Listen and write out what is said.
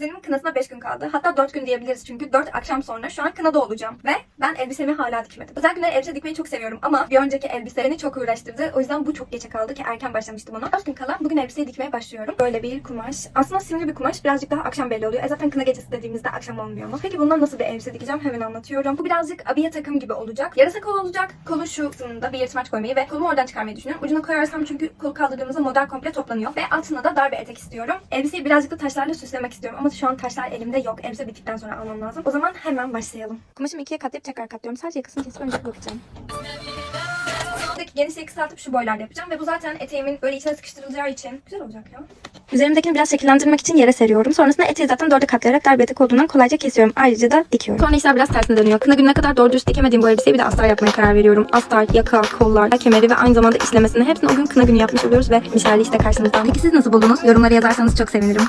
Kuzenimin kınasına 5 gün kaldı. Hatta 4 gün diyebiliriz çünkü 4 akşam sonra şu an kınada olacağım. Ve ben elbisemi hala dikmedim. Özel günler elbise dikmeyi çok seviyorum ama bir önceki elbise beni çok uğraştırdı. O yüzden bu çok geçe kaldı ki erken başlamıştım ona. 4 gün kala bugün elbiseyi dikmeye başlıyorum. Böyle bir kumaş. Aslında simli bir kumaş. Birazcık daha akşam belli oluyor. E zaten kına gecesi dediğimizde akşam olmuyor mu? Peki bundan nasıl bir elbise dikeceğim hemen anlatıyorum. Bu birazcık abiye takım gibi olacak. Yarasa kol olacak. Kolun şu kısmında bir yırtmaç koymayı ve kolumu oradan çıkarmayı düşünüyorum. Ucuna koyarsam çünkü kol kaldırdığımızda model komple toplanıyor. Ve altına da dar bir etek istiyorum. Elbiseyi birazcık da taşlarla süslemek istiyorum. Ama şu an taşlar elimde yok. Elbise bittikten sonra almam lazım. O zaman hemen başlayalım. Kumaşımı ikiye katlayıp tekrar katlıyorum. Sadece yakasını kesip önce bakacağım. Buradaki genişliği kısaltıp şu boylarda yapacağım. Ve bu zaten eteğimin böyle içine sıkıştırılacağı için güzel olacak ya. Üzerimdekini biraz şekillendirmek için yere seriyorum. Sonrasında eteği zaten dörde katlayarak dar bir etek olduğundan kolayca kesiyorum. Ayrıca da dikiyorum. Sonra işler biraz tersine dönüyor. Kına gününe kadar doğru dürüst dikemediğim bu elbiseyi bir de astar yapmaya karar veriyorum. Astar, yaka, kollar, kemeri ve aynı zamanda işlemesini hepsini o gün kına günü yapmış oluyoruz ve Mişerli işte karşınızda. Peki siz nasıl buldunuz? Yorumlara yazarsanız çok sevinirim.